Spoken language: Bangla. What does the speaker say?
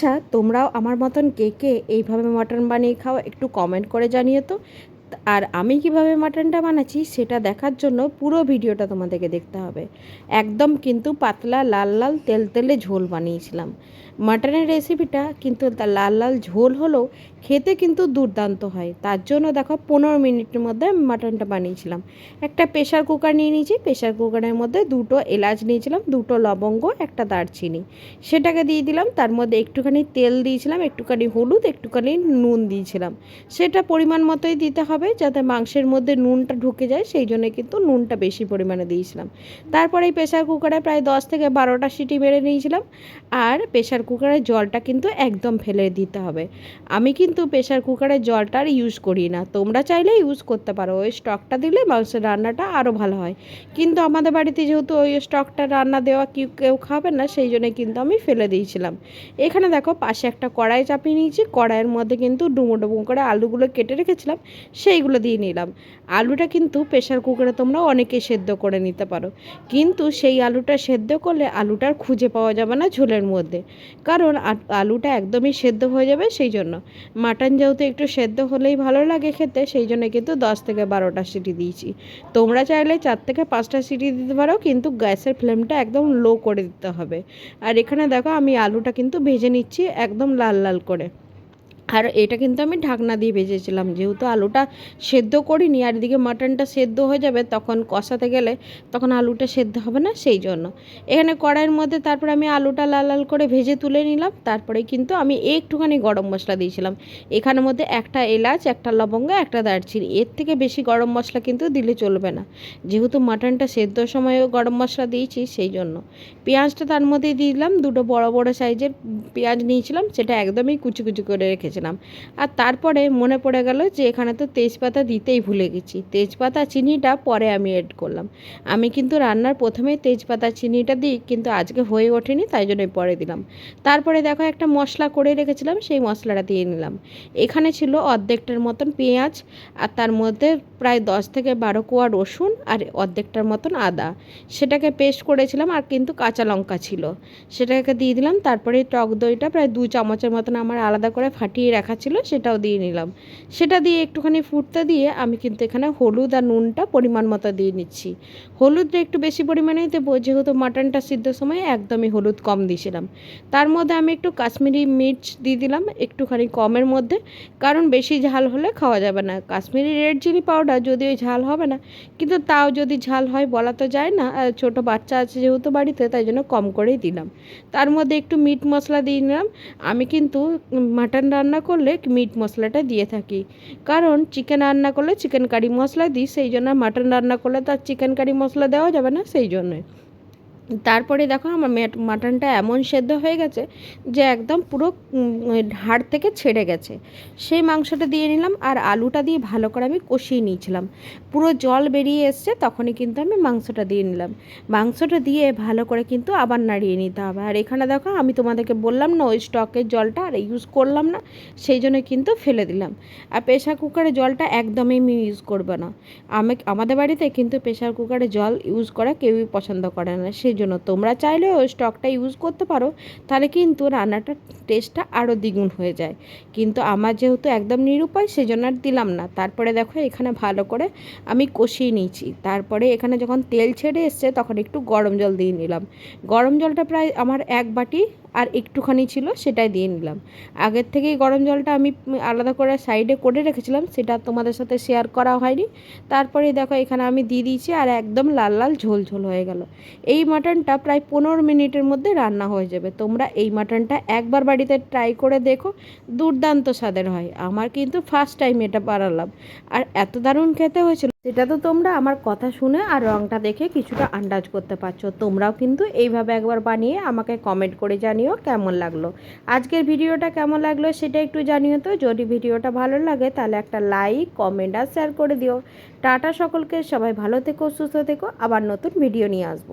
আচ্ছা তোমরাও আমার মতন কে কে এইভাবে মাটন বানিয়ে খাও একটু কমেন্ট করে জানিয়ে তো। আর আমি কীভাবে মাটনটা বানাচ্ছি সেটা দেখার জন্য পুরো ভিডিওটা তোমাদেরকে দেখতে হবে। একদম কিন্তু পাতলা, লাল লাল, তেল, তেলে ঝোল বানিয়েছিলাম। মাটনের রেসিপিটা কিন্তু লাল লাল ঝোল হলেও খেতে কিন্তু দুর্দান্ত হয়। তার জন্য দেখো পনেরো মিনিটের মধ্যে আমি মাটনটা বানিয়েছিলাম। একটা প্রেশার কুকার নিয়ে নিয়েছি। প্রেশার কুকারের মধ্যে দুটো এলাচ নিয়েছিলাম, দুটো লবঙ্গ, একটা দারচিনি। সেটাকে দিয়ে দিলাম। তার মধ্যে একটুখানি তেল দিয়েছিলাম, একটুখানি হলুদ, একটুখানি নুন দিয়েছিলাম। সেটা পরিমাণ মতোই দিতে হবে। যাতে মাংসের মধ্যে নুনটা ঢুকে যায়, সেই জন্য কিন্তু নুনটা বেশি পরিমাণে দিয়েছিলাম। তারপরে এই প্রেশার কুকারে প্রায় দশ থেকে বারোটা সিটি মেরে নিয়েছিলাম। আর প্রেশার কুকারের জলটা কিন্তু একদম ফেলে দিতে হবে। আমি কিন্তু প্রেশার কুকারের জলটা আর ইউজ করি না। তোমরা চাইলে ইউজ করতে পারো। ওই স্টকটা দিলে মাংসের রান্নাটা আরও ভালো হয়। কিন্তু আমাদের বাড়িতে যেহেতু ওই স্টকটা রান্না দেওয়া কেউ কেউ খাবে না, সেই জন্য কিন্তু আমি ফেলে দিয়েছিলাম। এখানে দেখো পাশে একটা কড়াই চাপিয়ে নিয়েছি। কড়াইয়ের মধ্যে কিন্তু ডুমো ডুমো করে আলুগুলো কেটে রেখেছিলাম। সেইগুলো দিয়ে নিলাম। আলুটা কিন্তু প্রেশার কুকারে তোমরা অনেকে সেদ্ধ করে নিতে পারো। কিন্তু সেই আলুটা সেদ্ধ করলে আলুটার খুঁজে পাওয়া যাবে না ঝোলের মধ্যে। কারণ আলুটা একদমই সেদ্ধ হয়ে যাবে সেই জন্য। মাটন যেহেতু একটু সেদ্ধ হলেই ভালো লাগে খেতে, সেই জন্য কিন্তু দশ থেকে বারোটা সিটি দিয়েছি। তোমরা চাইলে চার থেকে পাঁচটা সিটি দিতে পারো, কিন্তু গ্যাসের ফ্লেমটা একদম লো করে দিতে হবে। আর এখানে দেখো আমি আলুটা কিন্তু ভেজে নিচ্ছি একদম লাল লাল করে। আর এটা কিন্তু আমি ঢাকনা দিয়ে ভেজেছিলাম। যেহেতু আলুটা সেদ্ধ করিনি আর এদিকে মাটনটা সেদ্ধ হয়ে যাবে তখন কষাতে গেলে তখন আলুটা সেদ্ধ হবে না সেই জন্য। এখানে কড়াইয়ের মধ্যে তারপর আমি আলুটা লাল লাল করে ভেজে তুলে নিলাম। তারপরে কিন্তু আমি একটুখানি গরম মশলা দিয়েছিলাম। এখানের মধ্যে একটা এলাচ, একটা লবঙ্গ, একটা দারচিনি। এর থেকে বেশি গরম মশলা কিন্তু দিলে চলবে না। যেহেতু মাটনটা সেদ্ধ সময়ও গরম মশলা দিয়েছি সেই জন্য। পেঁয়াজটা তার মধ্যে দিলাম। দুটো বড় বড় সাইজের পেঁয়াজ নিয়েছিলাম। সেটা একদমই কুচি কুচি করে রেখেছি রেখেছিলাম আর তারপরে মনে পড়ে গেল যে এখানে তো তেজপাতা দিতেই ভুলে গেছি। তেজপাতা চিনিটা পরে আমি এড করলাম। আমি কিন্তু রান্নার প্রথমে তেজপাতা চিনিটা দিই, কিন্তু আজকে হয়ে ওঠেনি, তাই জন্য পরে দিলাম। তারপরে দেখো একটা মশলা করে রেখেছিলাম, সেই মশলাটা দিয়ে নিলাম। এখানে ছিল অর্ধেকটার মতন পেঁয়াজ, আর তার মধ্যে প্রায় দশ থেকে বারো কোয়া রসুন, আর অর্ধেকটার মতন আদা। সেটাকে পেস্ট করেছিলাম, আর কিন্তু কাঁচা লঙ্কা ছিল। সেটাকে দিয়ে দিলাম, তারপরে টক দইটা প্রায় দু চামচের মতন আমার আলাদা করে ফাটিয়ে রাখা ছিল, সেটাও দিয়ে নিলাম। সেটা দিয়ে একটুখানি ফুটতে দিয়ে আমি কিন্তু এখানে হলুদ আর নুনটা পরিমাণ মতো দিয়ে নিচ্ছি। হলুদটা একটু বেশি পরিমাণেই দেবো, যেহেতু মাটনটা সিদ্ধ সময় একদমই হলুদ কম দিয়েছিলাম। তার মধ্যে আমি একটু কাশ্মীরি মির্চ দিয়ে দিলাম, একটুখানি কমের মধ্যে, কারণ বেশি ঝাল হলে খাওয়া যাবে না। কাশ্মীরি রেড চিলি পাউডার যদিও ঝাল হবে না, কিন্তু তাও যদি ঝাল হয় বলা তো যায় না ছোট বাচ্চা আছে যেহেতু বাড়িতে, তাই জন্য কম করেই দিলাম। তার মধ্যে একটু মিট মশলা দিয়ে নিলাম। আমি কিন্তু মাটন রান্না রান্না করলে মিট মশলাটা দিয়ে থাকি। কারণ চিকেন রান্না করলে চিকেন কারি মশলা দিই, সেই জন্য মাটন রান্না করলে তার চিকেন কারি মশলা দেওয়া যাবে না, সেই জন্যই। তারপরে দেখো আমার মাটনটা এমন সেদ্ধ হয়ে গেছে যে একদম পুরো হাড় থেকে ছেড়ে গেছে। সেই মাংসটা দিয়ে নিলাম আর আলুটা দিয়ে ভালো করে আমি কষিয়ে নিয়েছিলাম। পুরো জল বেরিয়ে এসছে, তখনই কিন্তু আমি মাংসটা দিয়ে নিলাম। মাংসটা দিয়ে ভালো করে কিন্তু আবার নাড়িয়ে নিতে হবে। আর এখানে দেখো আমি তোমাদেরকে বললাম না, ওই স্টকের জলটা আর ইউজ করলাম না, সেই জন্য কিন্তু ফেলে দিলাম। আর প্রেশার কুকারে জলটা একদমই আমি ইউজ করব না। আমি, আমাদের বাড়িতে কিন্তু প্রেশার কুকারে জল ইউজ করা কেউই পছন্দ করে না। সেই জন্য। তোমরা চাইলেও ওই স্টকটা ইউজ করতে পারো, তাহলে কিন্তু রান্নাটার টেস্টটা আরও দ্বিগুণ হয়ে যায়। কিন্তু আমার যেহেতু একদম নিরুপায় সেই জন্য আর দিলাম না। তারপরে দেখো এখানে ভালো করে আমি কষিয়ে নিয়েছি। তারপরে এখানে যখন তেল ছেড়ে এসছে, তখন একটু গরম জল দিয়ে নিলাম। গরম জলটা প্রায় আমার এক বাটি আর একটুখানি ছিল, সেটাই দিয়ে নিলাম। আগের থেকেই গরম জলটা আমি আলাদা করে সাইডে করে রেখেছিলাম, সেটা তোমাদের সাথে শেয়ার করা হয়নি। তারপরে দেখো এখানে আমি দিয়ে দিয়েছি আর একদম লাল লাল ঝোল ঝোল হয়ে গেল। এই মাটনটা প্রায় পনেরো মিনিটের মধ্যে রান্না হয়ে যাবে। তোমরা এই মাটনটা একবার বাড়িতে ট্রাই করে দেখো, দুর্দান্ত স্বাদের হয়। আমার কিন্তু ফার্স্ট টাইম এটা বানালাম। আর এত দারুণ খেতে হয়েছিল। সেটা তো তোমরা আমার কথা শুনে আর রঙটা দেখে কিছুটা আন্দাজ করতে পারছ। তোমরাও কিন্তু এইভাবে একবার বানিয়ে আমাকে কমেন্ট করে জানিও কেমন লাগল। আজকের ভিডিওটা কেমন লাগল সেটা একটু জানিও তো। যদি ভিডিওটা ভালো লাগে তাহলে একটা লাইক কমেন্ট আর শেয়ার করে দিও। টাটা সকলকে, সবাই ভালো থেকো, সুস্থ থেকো। আবার নতুন ভিডিও নিয়ে আসব।